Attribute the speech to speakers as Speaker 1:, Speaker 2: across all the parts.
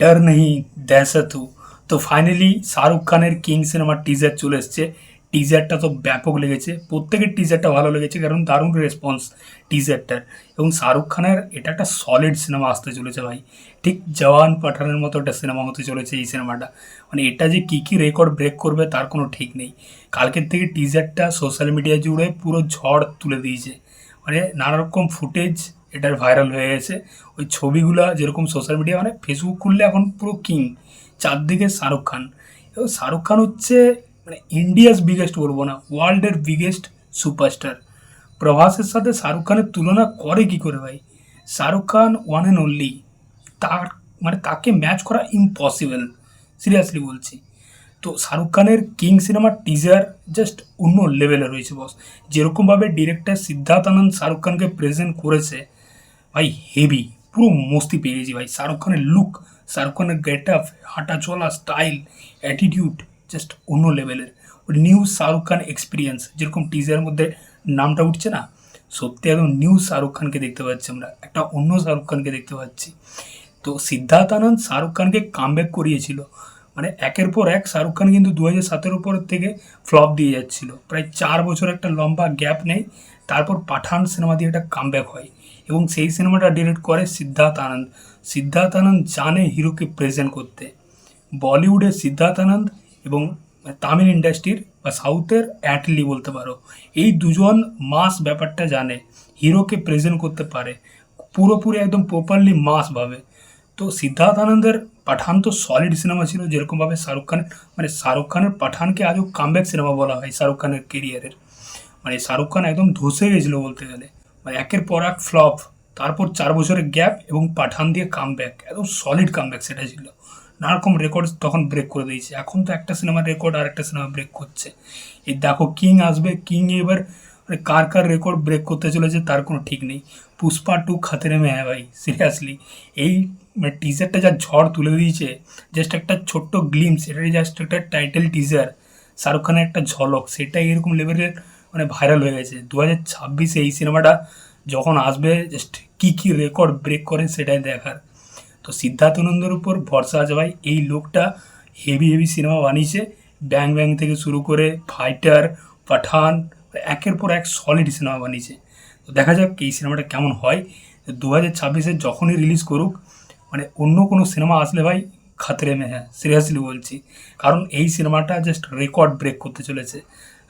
Speaker 1: ডর নেই দহশত তো ফাইনালি শাহরুখ খানের কিং সিনেমার টিজার চলে এসছে। টিজারটা তো ব্যাপক লেগেছে। প্রত্যেকের টিজারটা ভালো লেগেছে, কারণ দারুণ রেসপন্স টিজারটার এবং শাহরুখ খানের এটা একটা সলিড সিনেমা আসতে চলেছে ভাই। ঠিক জওয়ান পাঠানের মতো একটা সিনেমা হতে চলেছে এই সিনেমাটা মানে এটা যে কী কী রেকর্ড ব্রেক করবে তার কোনো ঠিক নেই। কালকের থেকে টিজারটা সোশ্যাল মিডিয়া জুড়ে পুরো ঝড় তুলে দিয়েছে। মানে নানা রকম ফুটেজ এটার ভাইরাল হয়ে গেছে। ওই ছবিগুলো যেরকম সোশ্যাল মিডিয়া মানে ফেসবুক খুললে এখন পুরো কিং চারদিকে শাহরুখ খান। এবং শাহরুখ খান হচ্ছে মানে ইন্ডিয়াস বিগেস্ট বলব না ওয়ার্ল্ডের বিগেস্ট সুপারস্টার প্রভাসের সাথে শাহরুখ খানের তুলনা করে কি করে ভাই? Shahrukh Khan one and only তার মানে তাকে ম্যাচ করা ইম্পসিবল সিরিয়াসলি বলছি। তো শাহরুখ খানের কিং সিনেমার টিজার জাস্ট অন্য লেভেলে রয়েছে বস যেরকমভাবে ডিরেক্টর সিদ্ধার্থ আনন্দ শাহরুখ খানকে প্রেজেন্ট করেছে ভাই হেভি পুরো মস্তি পেয়ে গেছি ভাই। শাহরুখ খানের লুক শাহরুখ খানের গেট আপ হাঁটা চলা স্টাইল অ্যাটিটিউড জাস্ট অন্য লেভেলের নিউ শাহরুখ খান এক্সপিরিয়েন্স যেরকম টিজারের মধ্যে নামটা উঠছে না, সত্যি একদম নিউ শাহরুখ খানকে দেখতে পাচ্ছি আমরা। একটা অন্য শাহরুখ খানকে দেখতে পাচ্ছি। তো সিদ্ধার্থ আনন্দ শাহরুখ খানকে কামব্যাক করিয়েছিল। মানে একের পর এক শাহরুখ খান কিন্তু দু হাজার সতেরো পর থেকে ফ্লপ দিয়ে যাচ্ছিল। প্রায় চার বছর একটা লম্বা গ্যাপ নেই, তারপর পাঠান সিনেমা দিয়ে একটা কামব্যাক হয় এবং সেই সিনেমাটা ডিরেক্ট করে সিদ্ধার্থ আনন্দ। সিদ্ধার্থ আনন্দ জানে হিরোকে প্রেজেন্ট করতে। বলিউডের সিদ্ধার্থ আনন্দ এবং তামিল ইন্ডাস্ট্রির বা সাউথের অ্যাটলি বলতে পারো, এই দুজন মাস ব্যাপারটা জানে, হিরোকে প্রেজেন্ট করতে পারে, পুরোপুরি একদম প্রপারলি মাস ভাবে। তো সিদ্ধার্থ আনন্দের পাঠান তো সলিড সিনেমা ছিল যেরকমভাবে শাহরুখ খানের মানে শাহরুখ খানের পাঠানকে আজও কামব্যাক সিনেমা বলা হয় শাহরুখ খানের কেরিয়ারের মানে শাহরুখ খান একদম ধসে গেছিল বলতে গেলে। মানে একের পর এক ফ্লপ তারপর চার বছরের গ্যাপ এবং পাঠান দিয়ে কামব্যাক একদম সলিড কামব্যাক সেটা ছিল। নানা রকম রেকর্ড তখন ব্রেক করে দিয়েছে। এখন তো একটা সিনেমার রেকর্ড আর একটা সিনেমা ব্রেক করছে। এই দেখো কিং আসবে কিং এবার মানে কার কার রেকর্ড ব্রেক করতে চলেছে তার কোনো ঠিক নেই। পুষ্পা টু খাতেরে মে হ্যাঁ ভাই সিরিয়াসলি এই মানে টিজারটা যা ঝড় তুলে দিয়েছে জাস্ট একটা ছোট্ট গ্লিমস এটাই জাস্ট একটা টাইটেল টিজার শাহরুখ খানের একটা ঝলক, সেটাই এরকম লেভেলের মানে ভাইরাল হয়ে গেছে। দু হাজার ছাব্বিশে এই সিনেমাটা যখন আসবে জাস্ট কী কী রেকর্ড ব্রেক করে সেটাই দেখার। তো সিদ্ধার্থ নন্দর উপর ভরসা আছে ভাই, এই লোকটা হেভি হেভি সিনেমা বানিয়েছে ব্যাং ব্যাং থেকে শুরু করে ফাইটার পাঠান, একের পর এক সলিড সিনেমা বানিয়েছে। তো দেখা যাক এই সিনেমাটা কেমন হয়। দু হাজার ছাব্বিশে যখনই রিলিজ করুক মানে অন্য কোনো সিনেমা আসলে ভাই খাতরে মে হ্যাঁ সিরিয়াসলি বলছি। কারণ এই সিনেমাটা জাস্ট রেকর্ড ব্রেক করতে চলেছে।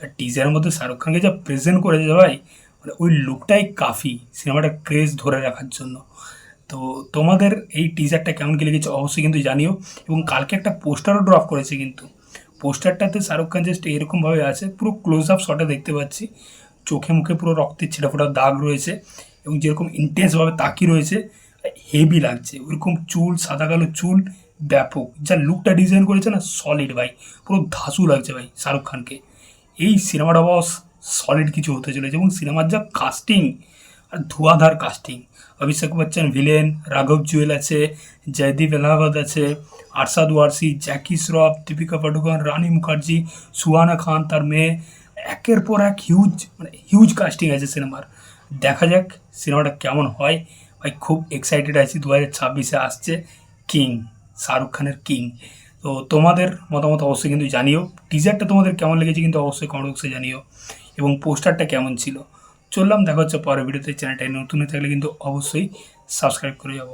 Speaker 1: আর টিজারের মধ্যে শাহরুখ খানকে যা প্রেজেন্ট করেছে ভাই মানে ওই লুকটাই কাফি সিনেমাটা ক্রেজ ধরে রাখার জন্য। তো তোমাদের এই টিজারটা কেমন কি লেগেছে অবশ্যই কিন্তু জানিও। এবং কালকে একটা পোস্টারও ড্রপ করেছে কিন্তু। পোস্টারটাতে শাহরুখ খান জাস্ট এরকমভাবে আছে, পুরো ক্লোজ আপ শটে দেখতে পাচ্ছি। চোখে মুখে পুরো রক্তের ছিটাফোটা দাগ রয়েছে এবং যেরকম ইন্টেন্সভাবে তাকিয়ে রয়েছে হেভি লাগছে। ওরকম চুল, সাদা কালো চুল, ব্যাপক। যা লুকটা ডিজাইন করেছে না সলিড ভাই। পুরো ধাসু লাগছে ভাই শাহরুখ খানকে। এই সিনেমাটা বস সলিড কিছু হতে চলেছে এবং সিনেমার যা কাস্টিং আর ধোয়াধার কাস্টিং অভিষেক বচ্চন ভিলেন রাঘব জুয়েল আছে, জয়দীপ এলাহাবাদ আছে, আরশাদ ওয়ারসি, জ্যাকি শ্রফ, দীপিকা পাডুকোন, রানী মুখার্জি, সুহানা খান তার মেয়ে। একের পর এক হিউজ মানে হিউজ কাস্টিং আছে সিনেমার। দেখা যাক সিনেমাটা কেমন হয়। ভাই খুব এক্সাইটেড আছি দু হাজার ছাব্বিশে আসছে কিং শাহরুখ খানের কিং তো তোমাদের মতামত অবশ্যই কিন্তু জানিও। টিজারটা তোমাদের কেমন লেগেছে কিন্তু অবশ্যই কমেন্ট বক্সে জানিও। এবং পোস্টারটা কেমন ছিল। চললাম, দেখা হচ্ছে পরের ভিডিওতে চ্যানেলটায় নতুন হয়ে থাকলে কিন্তু অবশ্যই সাবস্ক্রাইব করে যাব।